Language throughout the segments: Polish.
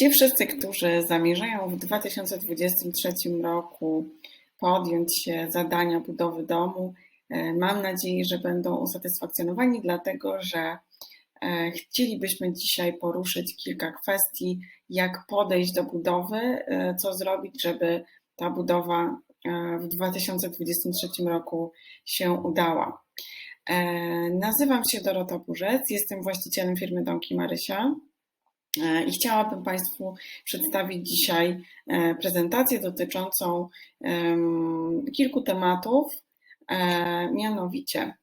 Ci wszyscy, którzy zamierzają w 2023 roku podjąć się zadania budowy domu, e, mam nadzieję, że będą usatysfakcjonowani, dlatego że e, chcielibyśmy dzisiaj poruszyć kilka kwestii, jak podejść do budowy, e, co zrobić, żeby ta budowa w 2023 roku się udała. Nazywam się Dorota Burzec, jestem właścicielem firmy Domki Marysia. E, I chciałabym Państwu przedstawić dzisiaj e, prezentację dotyczącą kilku tematów, e, mianowicie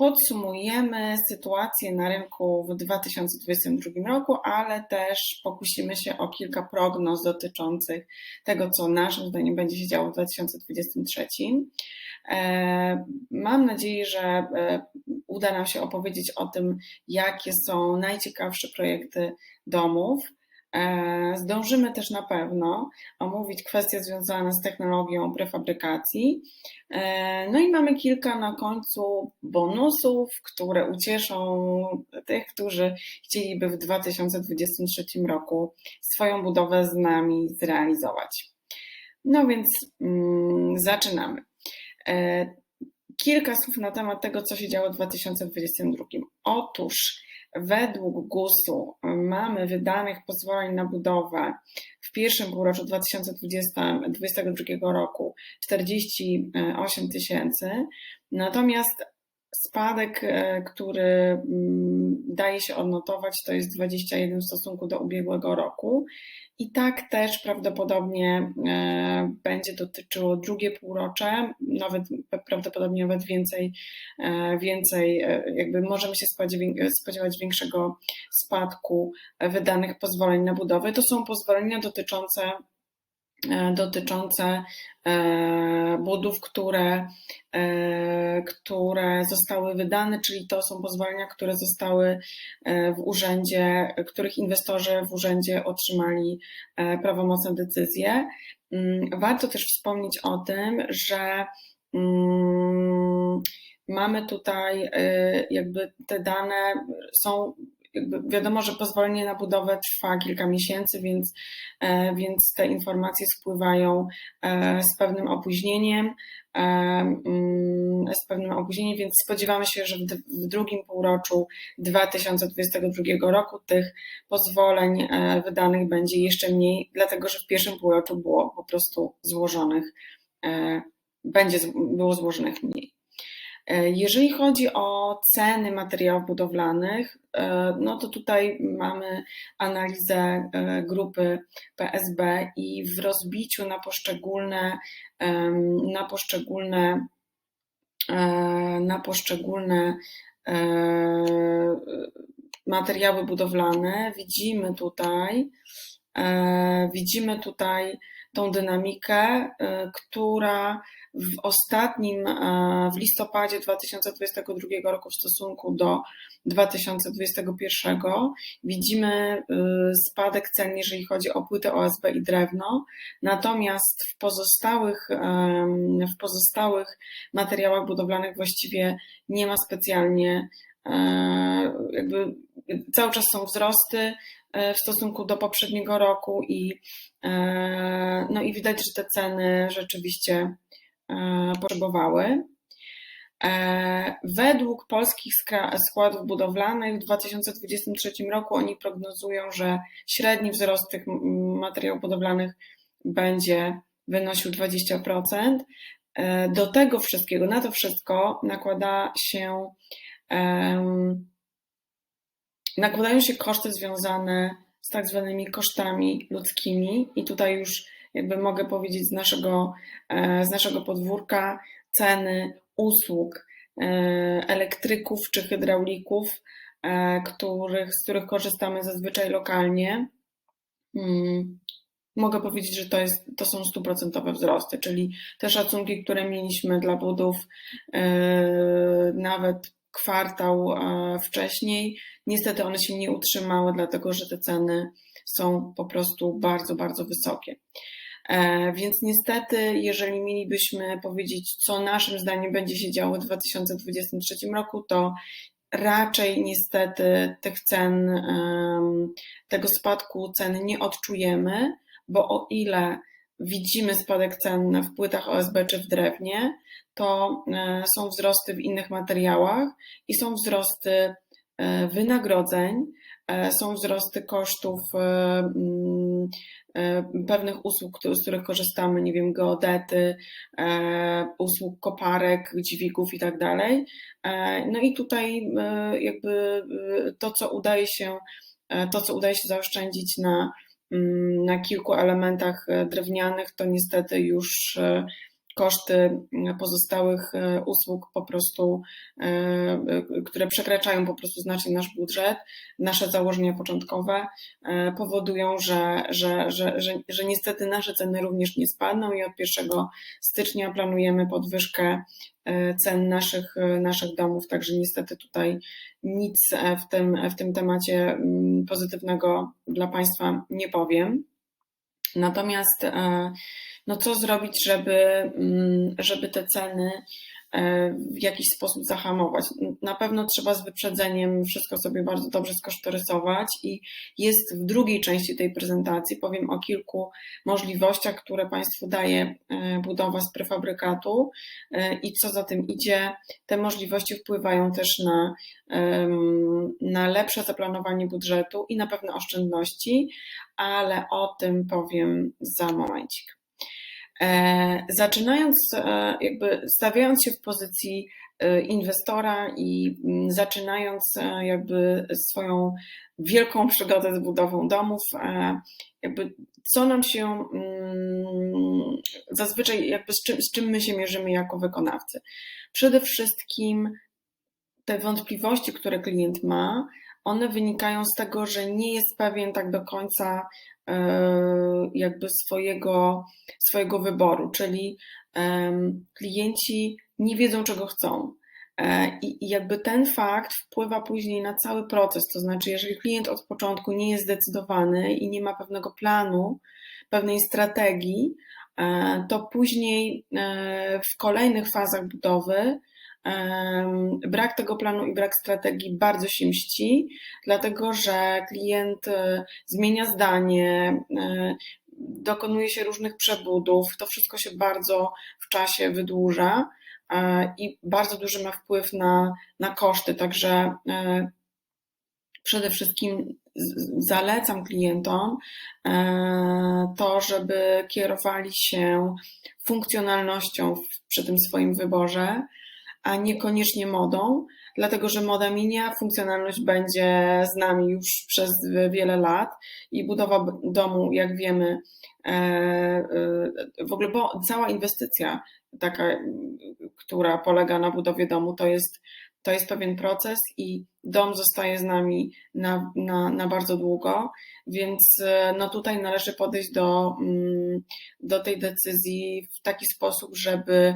Podsumujemy sytuację na rynku w 2022 roku, ale też pokusimy się o kilka prognoz dotyczących tego, co naszym zdaniem będzie się działo w 2023. E, mam nadzieję, że e, uda nam się opowiedzieć o tym, jakie są najciekawsze projekty domów E, zdążymy też na pewno omówić kwestie związane z technologią prefabrykacji. No i mamy kilka na końcu bonusów, które ucieszą tych, którzy chcieliby w 2023 roku swoją budowę z nami zrealizować. No więc mm, zaczynamy. E, kilka słów na temat tego, co się działo w 2022. Otóż Według GUS-u mamy wydanych pozwoleń na budowę w pierwszym półroczu 2022 roku 48 tysięcy, natomiast spadek, e, który mm, daje się odnotować, to jest 21 w stosunku do ubiegłego roku. I tak też prawdopodobnie e, będzie dotyczyło drugie półrocze, nawet prawdopodobnie nawet więcej, e, więcej jakby możemy się spodziewać większego spadku wydanych pozwoleń na budowę. To są pozwolenia dotyczące dotyczące e, budów, które, e, które zostały wydane, czyli to są pozwolenia, które zostały w urzędzie, których inwestorzy w urzędzie otrzymali prawomocne decyzje. Mm, warto też wspomnieć o tym, że mm, mamy tutaj jakby te dane są wiadomo, że pozwolenie na budowę trwa kilka miesięcy, więc, e, więc te informacje spływają e, z pewnym opóźnieniem, e, mm, z pewnym opóźnieniem, więc spodziewamy się, że w drugim półroczu 2022 roku tych pozwoleń wydanych będzie jeszcze mniej, dlatego że w pierwszym półroczu było po prostu złożonych, będzie było złożonych mniej. E, jeżeli chodzi o ceny materiałów budowlanych, e, no to tutaj mamy analizę e, grupy PSB i w rozbiciu na poszczególne, na poszczególne, na poszczególne materiały budowlane widzimy tutaj, widzimy tutaj tą dynamikę, która w ostatnim, e, w listopadzie 2022 roku w stosunku do 2021 widzimy e, spadek cen, jeżeli chodzi o płytę OSB i drewno, natomiast w pozostałych, w pozostałych materiałach budowlanych właściwie nie ma specjalnie e, jakby cały czas są wzrosty w stosunku do poprzedniego roku i, no i widać, że te ceny rzeczywiście E, potrzebowały. E, według polskich składów budowlanych w 2023 roku oni prognozują, że średni wzrost tych materiałów budowlanych będzie wynosił 20%. E, do tego wszystkiego, na to wszystko nakłada się, nakładają się koszty związane z tak zwanymi kosztami ludzkimi i tutaj już jakby mogę powiedzieć z naszego, e, z naszego podwórka, ceny usług e, elektryków czy hydraulików, e, których, z których korzystamy zazwyczaj lokalnie. Mm, mogę powiedzieć, że to, jest, to są stuprocentowe wzrosty, czyli te szacunki, które mieliśmy dla budów nawet kwartał wcześniej, niestety one się nie utrzymały, dlatego że te ceny są po prostu bardzo, bardzo wysokie. E, więc niestety, jeżeli mielibyśmy powiedzieć, co naszym zdaniem będzie się działo w 2023 roku, to raczej niestety tych cen, tego spadku cen nie odczujemy, bo o ile widzimy spadek cen w płytach OSB czy w drewnie, to e, są wzrosty w innych materiałach i są wzrosty wynagrodzeń, e, są wzrosty kosztów mm, pewnych usług, z których korzystamy, nie wiem, geodety, usług koparek, dźwigów i tak dalej. No i tutaj jakby to, co udaje się, to, co udaje się zaoszczędzić na Mm, na kilku elementach e, drewnianych, to niestety już e, koszty pozostałych e, usług po prostu, które przekraczają po prostu znacznie nasz budżet, nasze założenia początkowe powodują, że, że, że, że, że niestety nasze ceny również nie spadną i od 1 stycznia planujemy podwyżkę cen naszych, naszych domów, także niestety tutaj nic w tym, w tym temacie mm, pozytywnego dla Państwa nie powiem. Natomiast e, no co zrobić, żeby, mm, żeby te ceny E, w jakiś sposób zahamować. Na pewno trzeba z wyprzedzeniem wszystko sobie bardzo dobrze skosztorysować i jest w drugiej części tej prezentacji, powiem o kilku możliwościach, które Państwu daje e, budowa z prefabrykatu e, i co za tym idzie. Te możliwości wpływają też na, na lepsze zaplanowanie budżetu i na pewne oszczędności, ale o tym powiem za momencik. E, zaczynając, e, jakby stawiając się w pozycji e, inwestora i mm, zaczynając jakby swoją wielką przygodę z budową domów, jakby co nam się mm, zazwyczaj, jakby z czym, z czym my się mierzymy jako wykonawcy. Przede wszystkim te wątpliwości, które klient ma, one wynikają z tego, że nie jest pewien tak do końca E, jakby swojego, swojego wyboru, czyli klienci nie wiedzą, czego chcą. E, I, jakby ten fakt wpływa później na cały proces. To znaczy, jeżeli klient od początku nie jest zdecydowany i nie ma pewnego planu, pewnej strategii, e, to później w kolejnych fazach budowy Brak tego planu i brak strategii bardzo się mści, dlatego że klient e, zmienia zdanie, e, dokonuje się różnych przebudów, to wszystko się bardzo w czasie wydłuża e, i bardzo duży ma wpływ na, na koszty. Także przede wszystkim zalecam klientom to, żeby kierowali się funkcjonalnością przy tym swoim wyborze a niekoniecznie modą, dlatego że moda minie, funkcjonalność będzie z nami już przez wiele lat i budowa domu, jak wiemy, e, e, w ogóle bo cała inwestycja taka, która polega na budowie domu, to jest, to jest pewien proces i dom zostaje z nami na, na, na bardzo długo, więc e, no tutaj należy podejść do, mm, do tej decyzji w taki sposób, żeby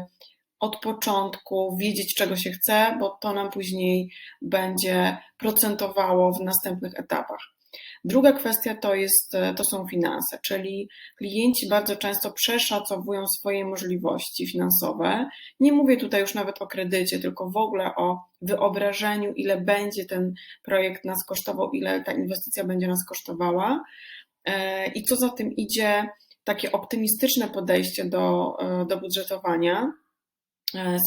od początku wiedzieć, czego się chce, bo to nam później będzie procentowało w następnych etapach. Druga kwestia to, jest, to są finanse, czyli klienci bardzo często przeszacowują swoje możliwości finansowe. Nie mówię tutaj już nawet o kredycie, tylko w ogóle o wyobrażeniu, ile będzie ten projekt nas kosztował, ile ta inwestycja będzie nas kosztowała. E, I co za tym idzie, takie optymistyczne podejście do, e, do budżetowania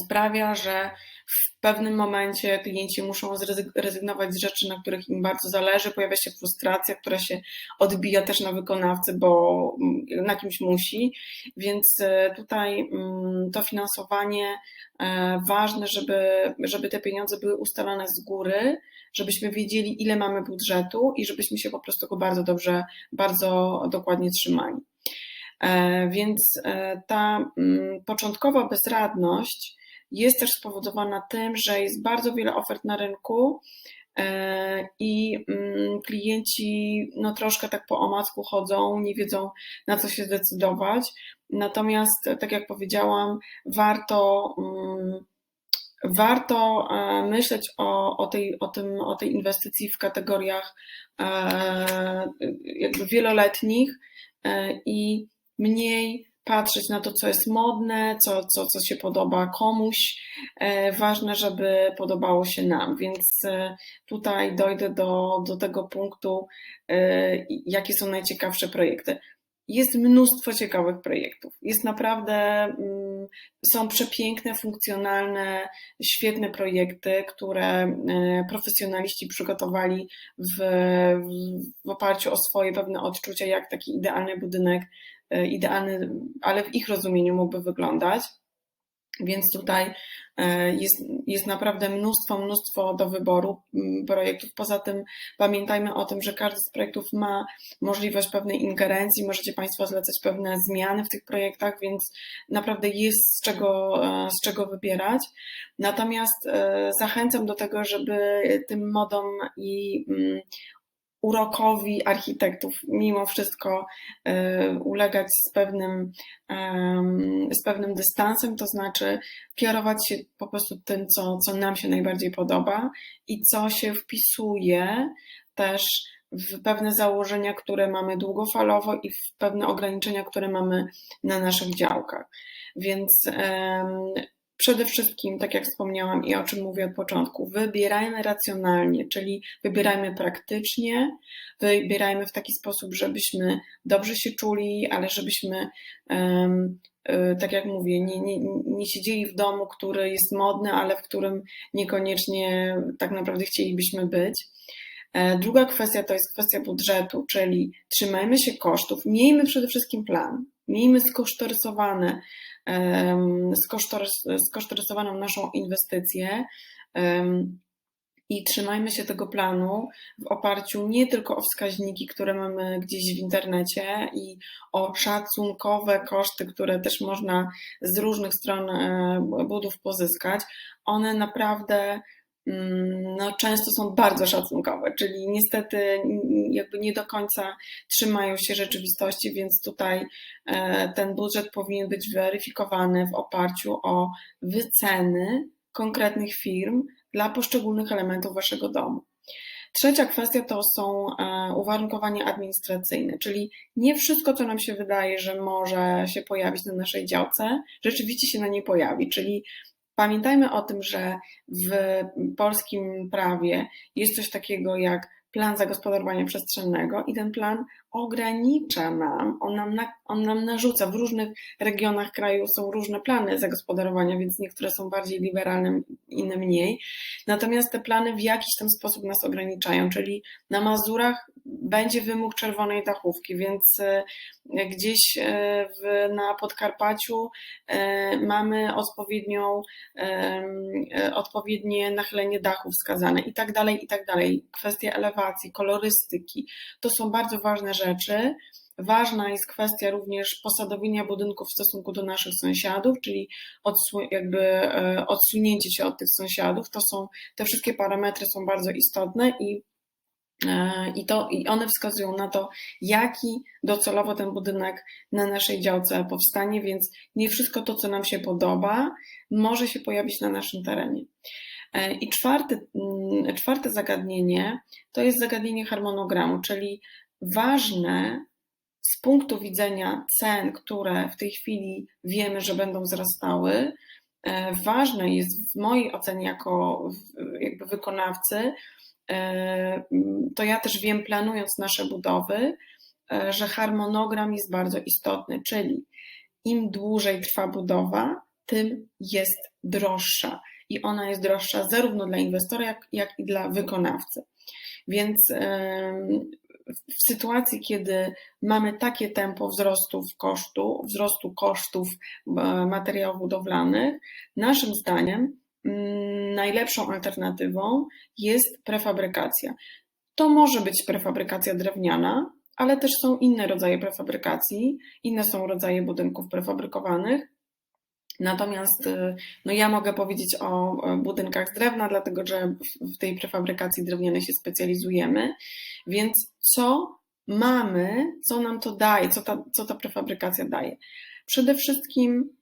sprawia, że w pewnym momencie klienci muszą zrezygnować z rzeczy, na których im bardzo zależy, pojawia się frustracja, która się odbija też na wykonawcy, bo mm, na kimś musi, więc e, tutaj mm, to finansowanie e, ważne, żeby, żeby te pieniądze były ustalone z góry, żebyśmy wiedzieli, ile mamy budżetu i żebyśmy się po prostu go bardzo dobrze, bardzo dokładnie trzymali. E, więc e, ta mm, początkowa bezradność jest też spowodowana tym, że jest bardzo wiele ofert na rynku e, i mm, klienci no troszkę tak po omacku chodzą, nie wiedzą na co się zdecydować. Natomiast, tak jak powiedziałam, warto mm, warto myśleć o, o, tej, o, tym, o tej inwestycji w kategoriach jakby wieloletnich i mniej patrzeć na to, co jest modne, co, co, co się podoba komuś. E, ważne, żeby podobało się nam, więc e, tutaj dojdę do, do tego punktu, jakie są najciekawsze projekty. Jest mnóstwo ciekawych projektów. Jest naprawdę, mm, są przepiękne, funkcjonalne, świetne projekty, które profesjonaliści przygotowali w, w oparciu o swoje pewne odczucia, jak taki idealny budynek E, idealny, ale w ich rozumieniu mógłby wyglądać. Więc tutaj e, jest, jest naprawdę mnóstwo, mnóstwo do wyboru mm, projektów. Poza tym pamiętajmy o tym, że każdy z projektów ma możliwość pewnej ingerencji, możecie Państwo zlecać pewne zmiany w tych projektach, więc naprawdę jest z czego, e, z czego wybierać. Natomiast zachęcam do tego, żeby tym modom i mm, urokowi architektów mimo wszystko e, ulegać z pewnym, z pewnym dystansem, to znaczy kierować się po prostu tym, co, co nam się najbardziej podoba i co się wpisuje też w pewne założenia, które mamy długofalowo i w pewne ograniczenia, które mamy na naszych działkach. Więc Przede wszystkim, tak jak wspomniałam i o czym mówię od początku, wybierajmy racjonalnie, czyli wybierajmy praktycznie, wybierajmy w taki sposób, żebyśmy dobrze się czuli, ale żebyśmy, e, tak jak mówię, nie, nie, nie siedzieli w domu, który jest modny, ale w którym niekoniecznie tak naprawdę chcielibyśmy być. E, druga kwestia to jest kwestia budżetu, czyli trzymajmy się kosztów, miejmy przede wszystkim plan, miejmy skosztorysowane skosztorysowaną naszą inwestycję i trzymajmy się tego planu w oparciu nie tylko o wskaźniki, które mamy gdzieś w internecie i o szacunkowe koszty, które też można z różnych stron e, budów pozyskać. One naprawdę no, często są bardzo szacunkowe, czyli niestety jakby nie do końca trzymają się rzeczywistości, więc tutaj e, ten budżet powinien być weryfikowany w oparciu o wyceny konkretnych firm dla poszczególnych elementów waszego domu. Trzecia kwestia to są e, uwarunkowania administracyjne, czyli nie wszystko, co nam się wydaje, że może się pojawić na naszej działce, rzeczywiście się na niej pojawi, czyli Pamiętajmy o tym, że w polskim prawie jest coś takiego jak plan zagospodarowania przestrzennego i ten plan ogranicza nam, on nam, na, on nam narzuca. W różnych regionach kraju są różne plany zagospodarowania, więc niektóre są bardziej liberalne, inne mniej. Natomiast te plany w jakiś tam sposób nas ograniczają, czyli na Mazurach będzie wymóg czerwonej dachówki, więc e, gdzieś e, w, na Podkarpaciu e, mamy odpowiednią, odpowiednie nachylenie dachu wskazane i tak dalej, i tak dalej. Kwestie elewacji, kolorystyki, to są bardzo ważne rzeczy. Ważna jest kwestia również posadowienia budynków w stosunku do naszych sąsiadów, czyli odsu- jakby odsunięcie się od tych sąsiadów. To są, te wszystkie parametry są bardzo istotne i E, I, to, I one wskazują na to, jaki docelowo ten budynek na naszej działce powstanie, więc nie wszystko to, co nam się podoba, może się pojawić na naszym terenie. E, I czwarty, mm, czwarte zagadnienie to jest zagadnienie harmonogramu, czyli ważne z punktu widzenia cen, które w tej chwili wiemy, że będą wzrastały, e, ważne jest w mojej ocenie jako jakby wykonawcy, E, to ja też wiem, planując nasze budowy, e, że harmonogram jest bardzo istotny, czyli im dłużej trwa budowa, tym jest droższa. I ona jest droższa zarówno dla inwestora, jak, jak i dla wykonawcy. Więc w sytuacji, kiedy mamy takie tempo wzrostu kosztu, wzrostu kosztów e, materiałów budowlanych, naszym zdaniem Mm, najlepszą alternatywą jest prefabrykacja. To może być prefabrykacja drewniana, ale też są inne rodzaje prefabrykacji, inne są rodzaje budynków prefabrykowanych. Natomiast y, no ja mogę powiedzieć o budynkach z drewna, dlatego że w tej prefabrykacji drewnianej się specjalizujemy. Więc co mamy, co nam to daje, co ta, co ta prefabrykacja daje? Przede wszystkim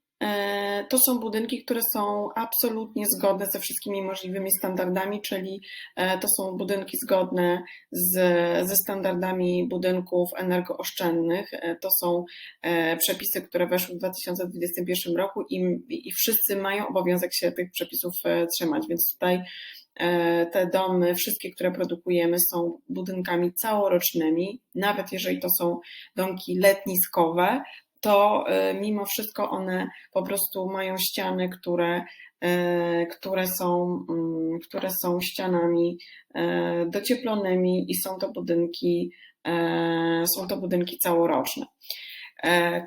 to są budynki, które są absolutnie zgodne ze wszystkimi możliwymi standardami, czyli e, to są budynki zgodne z, ze standardami budynków energooszczędnych. E, to są przepisy, które weszły w 2021 roku i, i wszyscy mają obowiązek się tych przepisów trzymać, więc tutaj te domy, wszystkie, które produkujemy, są budynkami całorocznymi, nawet jeżeli to są domki letniskowe, to e, mimo wszystko one po prostu mają ściany, które, e, które, są, mm, które są ścianami e, docieplonymi i są to budynki, są to budynki całoroczne.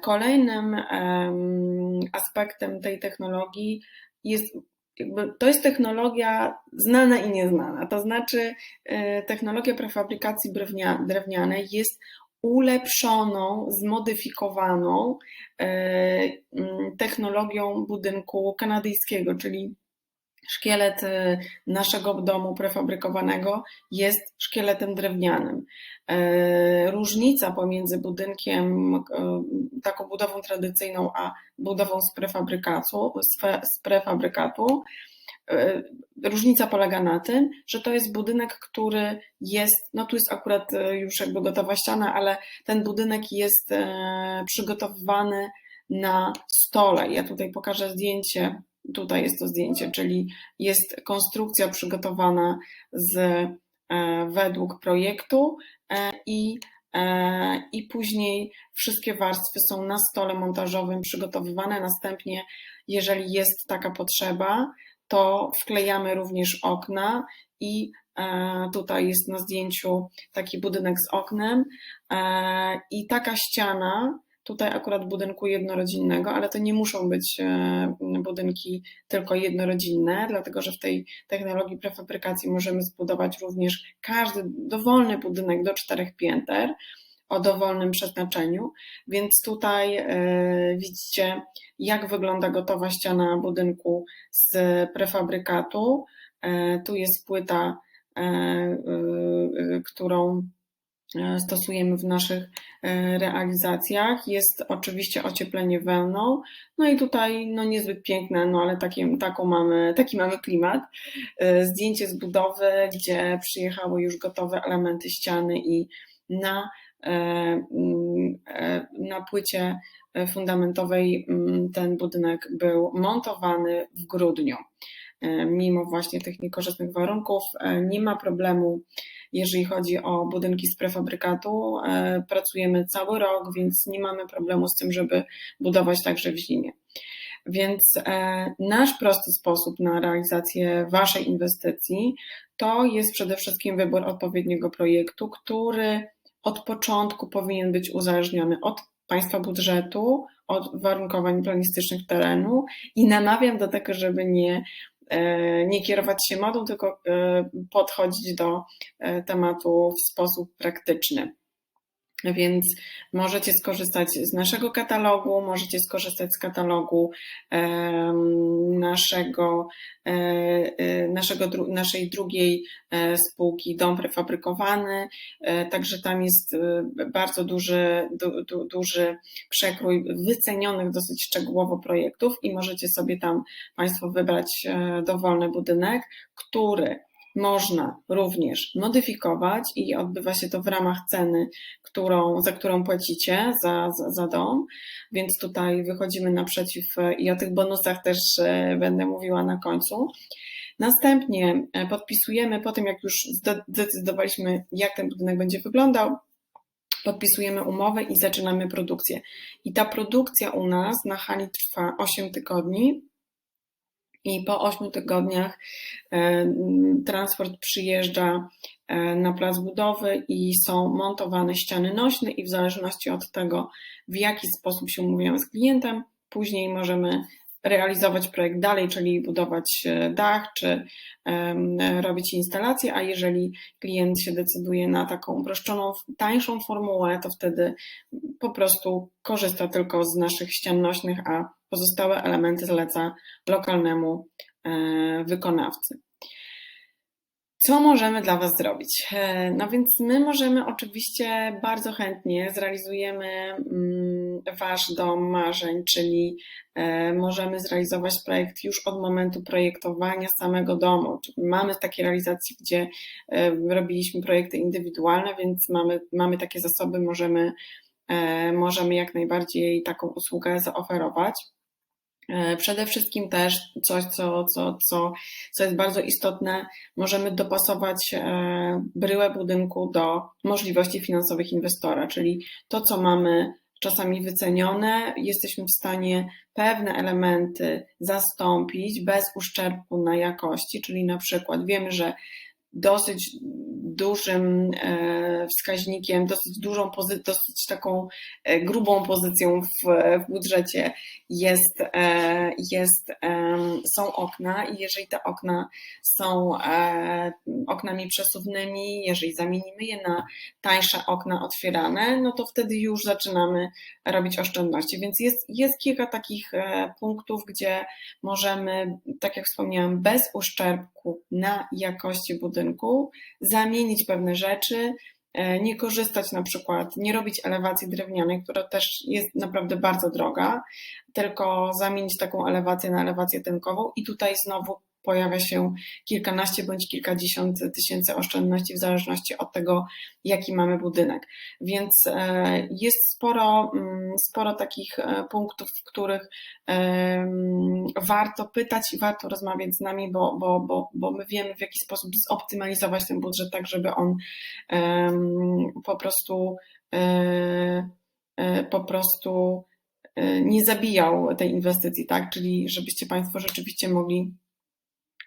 Kolejnym aspektem tej technologii jest jakby to jest technologia znana i nieznana. To znaczy, technologia prefabrykacji drewnianej jest ulepszoną, zmodyfikowaną e, mm, technologią budynku kanadyjskiego, czyli szkielet e, naszego domu prefabrykowanego jest szkieletem drewnianym. E, różnica pomiędzy budynkiem, taką budową tradycyjną, a budową z prefabrykatu, z prefabrykatu różnica polega na tym, że to jest budynek, który jest, no tu jest akurat e, już jakby gotowa ściana, ale ten budynek jest e, przygotowywany na stole. Ja tutaj pokażę zdjęcie, tutaj jest to zdjęcie, czyli jest konstrukcja przygotowana z, według projektu i i później wszystkie warstwy są na stole montażowym przygotowywane. Następnie, jeżeli jest taka potrzeba, to wklejamy również okna i e, tutaj jest na zdjęciu taki budynek z oknem e, i taka ściana, tutaj akurat budynku jednorodzinnego, ale to nie muszą być e, budynki tylko jednorodzinne, dlatego że w tej technologii prefabrykacji możemy zbudować również każdy dowolny budynek do czterech pięter o dowolnym przeznaczeniu, więc tutaj e, widzicie, jak wygląda gotowa ściana budynku z prefabrykatu. E, tu jest płyta, e, którą stosujemy w naszych realizacjach. Jest oczywiście ocieplenie wełną, no i tutaj no niezbyt piękne, no ale taki, taką mamy, taki mamy klimat. Zdjęcie z budowy, gdzie przyjechały już gotowe elementy ściany i na na płycie fundamentowej mm, ten budynek był montowany w grudniu. E, mimo właśnie tych niekorzystnych warunków, nie ma problemu, jeżeli chodzi o budynki z prefabrykatu. Pracujemy cały rok, więc nie mamy problemu z tym, żeby budować także w zimie. Więc nasz prosty sposób na realizację Waszej inwestycji to jest przede wszystkim wybór odpowiedniego projektu, który od początku powinien być uzależniony od państwa budżetu, od warunkowań planistycznych terenu i namawiam do tego, żeby nie, e, nie kierować się modą, tylko e, podchodzić do e, tematu w sposób praktyczny. Więc możecie skorzystać z naszego katalogu, możecie skorzystać z katalogu naszego, e, e, naszego, naszej drugiej e, spółki Dom Prefabrykowany. Także tam jest bardzo duży, du, du, duży przekrój wycenionych dosyć szczegółowo projektów i możecie sobie tam Państwo wybrać dowolny budynek, który można również modyfikować i odbywa się to w ramach ceny, którą, za którą płacicie za, za, za dom, więc tutaj wychodzimy naprzeciw i o tych bonusach też e, będę mówiła na końcu. Następnie e, podpisujemy, po tym jak już zdecydowaliśmy, jak ten budynek będzie wyglądał, podpisujemy umowę i zaczynamy produkcję. I ta produkcja u nas na hali trwa 8 tygodni. I po 8 tygodniach e, transport przyjeżdża e, na plac budowy i są montowane ściany nośne i w zależności od tego, w jaki sposób się umówiamy z klientem, później możemy realizować projekt dalej, czyli budować e, dach, czy robić instalację, a jeżeli klient się decyduje na taką uproszczoną, tańszą formułę, to wtedy po prostu korzysta tylko z naszych ścian nośnych, a pozostałe elementy zleca lokalnemu e, wykonawcy. Co możemy dla Was zrobić? E, no więc my możemy oczywiście bardzo chętnie zrealizujemy mm, Wasz dom marzeń, czyli e, możemy zrealizować projekt już od momentu projektowania samego domu. Mamy takie realizacje, gdzie e, robiliśmy projekty indywidualne, więc mamy, mamy takie zasoby, możemy, możemy jak najbardziej taką usługę zaoferować. E, przede wszystkim też coś, co, co, co, co jest bardzo istotne, możemy dopasować e, bryłę budynku do możliwości finansowych inwestora, czyli to, co mamy czasami wycenione, jesteśmy w stanie pewne elementy zastąpić bez uszczerbku na jakości, czyli na przykład wiemy, że dosyć dużym e, wskaźnikiem, dosyć dużą, dosyć taką e, grubą pozycją w, w budżecie jest, e, jest, są okna i jeżeli te okna są oknami przesuwnymi, jeżeli zamienimy je na tańsze okna otwierane, no to wtedy już zaczynamy robić oszczędności. Więc jest, jest kilka takich punktów, gdzie możemy, tak jak wspomniałam, bez uszczerbku na jakości budynku zamienić pewne rzeczy, e, nie korzystać na przykład, nie robić elewacji drewnianej, która też jest naprawdę bardzo droga, tylko zamienić taką elewację na elewację tynkową i tutaj znowu pojawia się kilkanaście bądź kilkadziesiąt tysięcy oszczędności w zależności od tego, jaki mamy budynek. Więc e, jest sporo, mm, sporo takich e, punktów, w których warto pytać i warto rozmawiać z nami, bo, bo, bo, bo my wiemy, w jaki sposób zoptymalizować ten budżet, tak żeby on po prostu e, po prostu nie zabijał tej inwestycji, tak? Czyli żebyście Państwo rzeczywiście mogli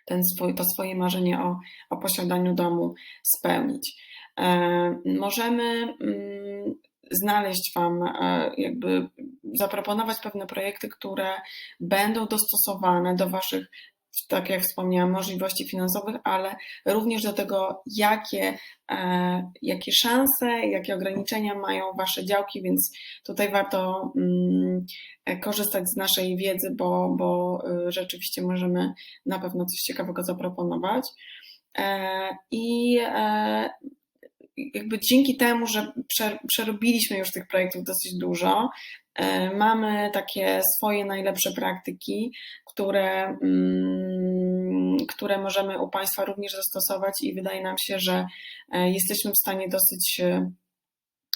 ten swój, to swoje marzenie o, o posiadaniu domu spełnić. E, możemy mm, znaleźć Wam, e, jakby zaproponować pewne projekty, które będą dostosowane do Waszych tak jak wspomniałam, możliwości finansowych, ale również do tego, jakie, e, jakie szanse, jakie ograniczenia mają Wasze działki, więc tutaj warto mm, korzystać z naszej wiedzy, bo, bo e, rzeczywiście możemy na pewno coś ciekawego zaproponować. E, I jakby dzięki temu, że przerobiliśmy już tych projektów dosyć dużo, mamy takie swoje najlepsze praktyki, które, mm, które możemy u Państwa również zastosować i wydaje nam się, że e, jesteśmy w stanie dosyć e,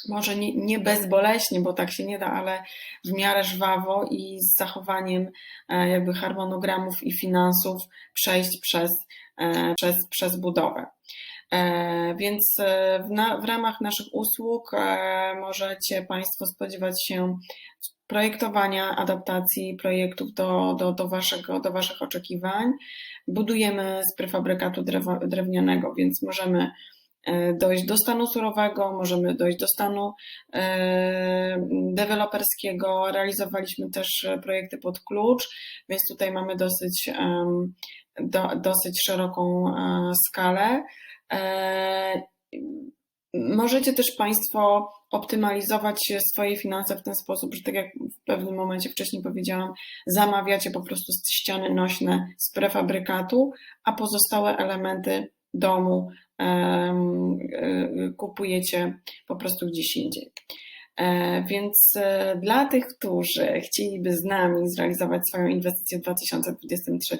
może nie, nie bezboleśnie, bo tak się nie da, ale w miarę żwawo i z zachowaniem e, jakby harmonogramów i finansów przejść przez, przez, przez budowę. Więc w, na, w ramach naszych usług możecie Państwo spodziewać się projektowania, adaptacji projektów do, do, do, waszego, do Waszych oczekiwań. Budujemy z prefabrykatu drewnianego, więc możemy e, dojść do stanu surowego, możemy dojść do stanu e, deweloperskiego. Realizowaliśmy też projekty pod klucz, więc tutaj mamy dosyć, do, dosyć szeroką e, skalę. Możecie też Państwo optymalizować swoje finanse w ten sposób, że tak jak w pewnym momencie wcześniej powiedziałam, zamawiacie po prostu ściany nośne z prefabrykatu, a pozostałe elementy domu kupujecie po prostu gdzieś indziej. E, więc e, dla tych, którzy chcieliby z nami zrealizować swoją inwestycję w 2023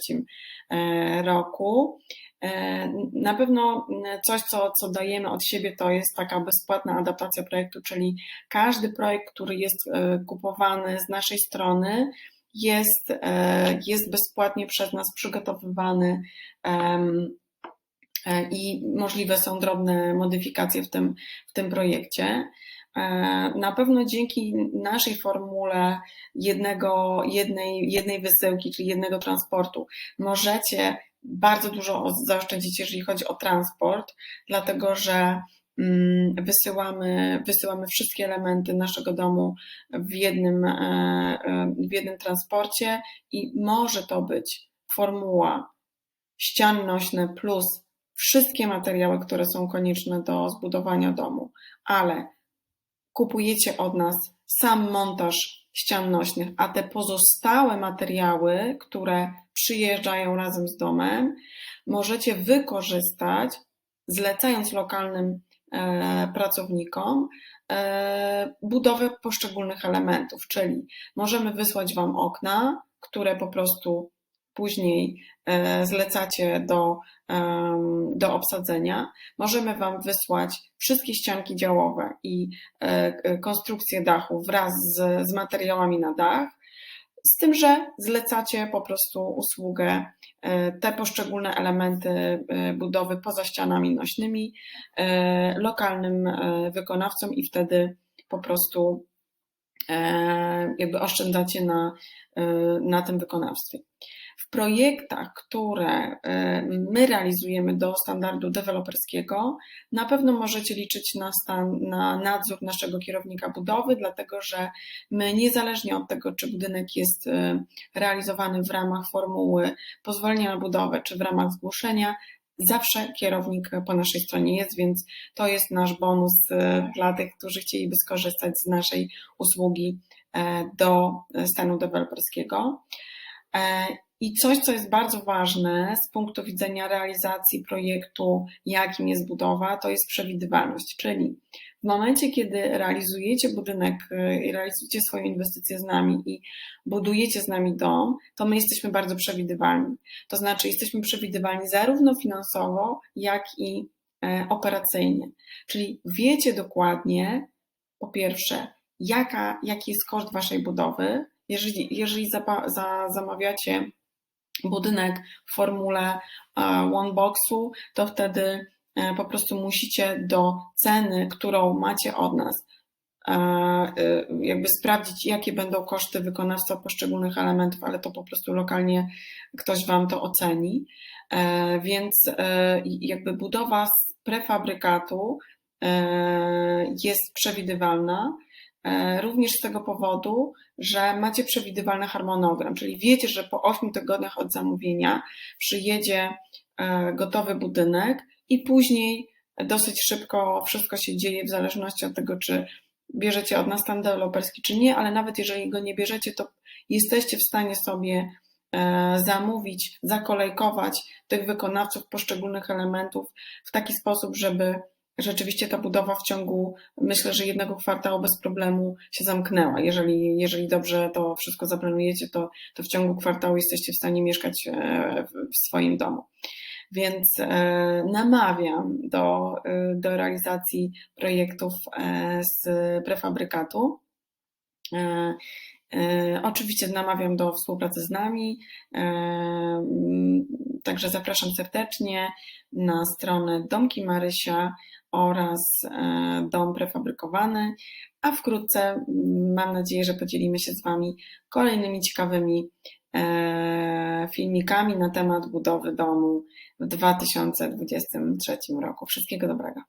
roku, E, na pewno coś, co, co dajemy od siebie, to jest taka bezpłatna adaptacja projektu, czyli każdy projekt, który jest e, kupowany z naszej strony, jest, e, jest bezpłatnie przez nas przygotowywany i możliwe są drobne modyfikacje w tym, w tym projekcie. Na pewno dzięki naszej formule jednego, jednej, jednej wysyłki, czyli jednego transportu, możecie bardzo dużo zaoszczędzić, jeżeli chodzi o transport, dlatego że mm, wysyłamy, wysyłamy wszystkie elementy naszego domu w jednym, e, e, w jednym transporcie i może to być formuła ścian nośne plus wszystkie materiały, które są konieczne do zbudowania domu, ale kupujecie od nas sam montaż ścian nośnych, a te pozostałe materiały, które przyjeżdżają razem z domem, możecie wykorzystać, zlecając lokalnym pracownikom budowę poszczególnych elementów, czyli możemy wysłać Wam okna, które po prostu później zlecacie do, do obsadzenia. Możemy Wam wysłać wszystkie ścianki działowe i konstrukcje dachu wraz z, z materiałami na dach. Z tym, że zlecacie po prostu usługę, e, te poszczególne elementy e, budowy poza ścianami nośnymi, e, lokalnym wykonawcom i wtedy po prostu jakby oszczędzacie na, na tym wykonawstwie. W projektach, które e, my realizujemy do standardu deweloperskiego, na pewno możecie liczyć na, stan, na nadzór naszego kierownika budowy, dlatego że my niezależnie od tego, czy budynek jest e, realizowany w ramach formuły pozwolenia na budowę, czy w ramach zgłoszenia, zawsze kierownik po naszej stronie jest, więc to jest nasz bonus e, dla tych, którzy chcieliby skorzystać z naszej usługi do stanu deweloperskiego. I coś, co jest bardzo ważne z punktu widzenia realizacji projektu, jakim jest budowa, to jest przewidywalność. Czyli w momencie, kiedy realizujecie budynek y, i realizujecie swoją inwestycję z nami i budujecie z nami dom, to my jesteśmy bardzo przewidywalni. To znaczy, jesteśmy przewidywalni zarówno finansowo, jak i e, operacyjnie. Czyli wiecie dokładnie, po pierwsze, jaka, jaki jest koszt waszej budowy, jeżeli, jeżeli za, za, zamawiacie budynek w formule e, one boxu, to wtedy e, po prostu musicie do ceny, którą macie od nas, e, jakby sprawdzić, jakie będą koszty wykonawstwa poszczególnych elementów, ale to po prostu lokalnie ktoś Wam to oceni. Więc jakby budowa z prefabrykatu jest przewidywalna, również z tego powodu, że macie przewidywalny harmonogram, czyli wiecie, że po 8 tygodniach od zamówienia przyjedzie e, gotowy budynek i później dosyć szybko wszystko się dzieje w zależności od tego, czy bierzecie od nas stan deweloperski, czy nie, ale nawet jeżeli go nie bierzecie, to jesteście w stanie sobie e, zamówić, zakolejkować tych wykonawców poszczególnych elementów w taki sposób, żeby rzeczywiście ta budowa w ciągu, myślę, że jednego kwartału bez problemu się zamknęła. Jeżeli, jeżeli dobrze to wszystko zaplanujecie, to, to w ciągu kwartału jesteście w stanie mieszkać e, w swoim domu. Więc e, namawiam do, e, do realizacji projektów z prefabrykatu. Oczywiście namawiam do współpracy z nami, także zapraszam serdecznie na stronę Domki Marysia oraz e, dom prefabrykowany, a wkrótce mm, mam nadzieję, że podzielimy się z Wami kolejnymi ciekawymi e, filmikami na temat budowy domu w 2023 roku. Wszystkiego dobrego.